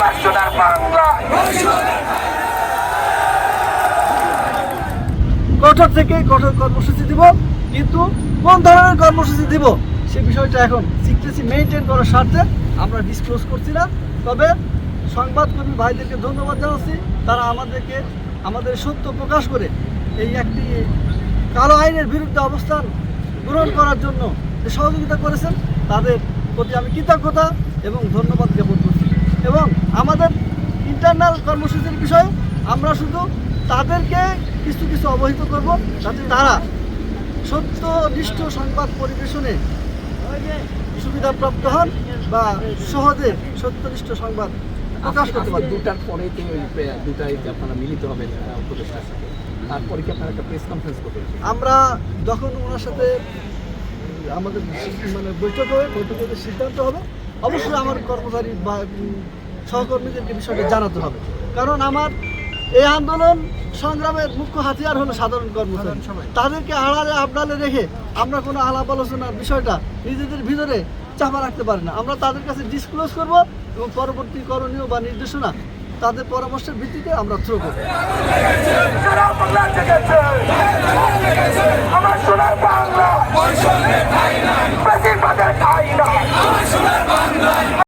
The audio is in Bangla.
বাংলা কঠোর থেকে কঠোর কর্মসূচি দিব, কিন্তু কোন ধরনের কর্মসূচি দিব সে বিষয়টা এখন সিক্রেসি মেনটেন করার স্বার্থে আমরা ডিসক্লোজ করছি না। তবে সংবাদকর্মী ভাইদেরকে ধন্যবাদ জানাচ্ছি। তারা আমাদেরকে, আমাদের সত্য প্রকাশ করে এই একটি কালো আইনের বিরুদ্ধে অবস্থান গ্রহণ করার জন্য যে সহযোগিতা করেছেন, তাদের প্রতি আমি কৃতজ্ঞতা এবং ধন্যবাদ জ্ঞাপন করছি। এবং আমাদের ইন্টারনাল কর্মসূচির বিষয়ে আমরা শুধু তাদেরকে কিছু কিছু অবহিত করব যাতে তারা সত্য সত্যনিষ্ঠ সংবাদ পরিবেশনে সুবিধাপ্রাপ্ত হন বা সহজে সত্যনিষ্ঠ সংবাদ প্রকাশ করতে পারেন। দুটার পরেই তো দুটাই আপনারা মিলিত হবেন উপদেষ্টার সাথে। তারপরে কি আপনারা একটা প্রেস কনফারেন্স করবেন? আমরা যখন ওনার সাথে আমাদের মানে বৈঠক হবে বৈঠকে সিদ্ধান্ত হবে অবশ্যই আমার কর্মচারী বা সহকর্মীদেরকে বিষয়টা জানাতে হবে। কারণ আমার এই আন্দোলন সংগ্রামের মুখ্য হাতিয়ার হলো সাধারণ কর্মচারী। তাদেরকে আড়ালে আবডালে রেখে আমরা কোনো আলাপ আলোচনার বিষয়টা নিজেদের ভিতরে চাপা রাখতে পারি না। আমরা তাদের কাছে ডিসক্লোজ করব এবং পরবর্তী করণীয় বা নির্দেশনা তাদের পরামর্শের ভিত্তিতে আমরা থ্রো করব। বাংলা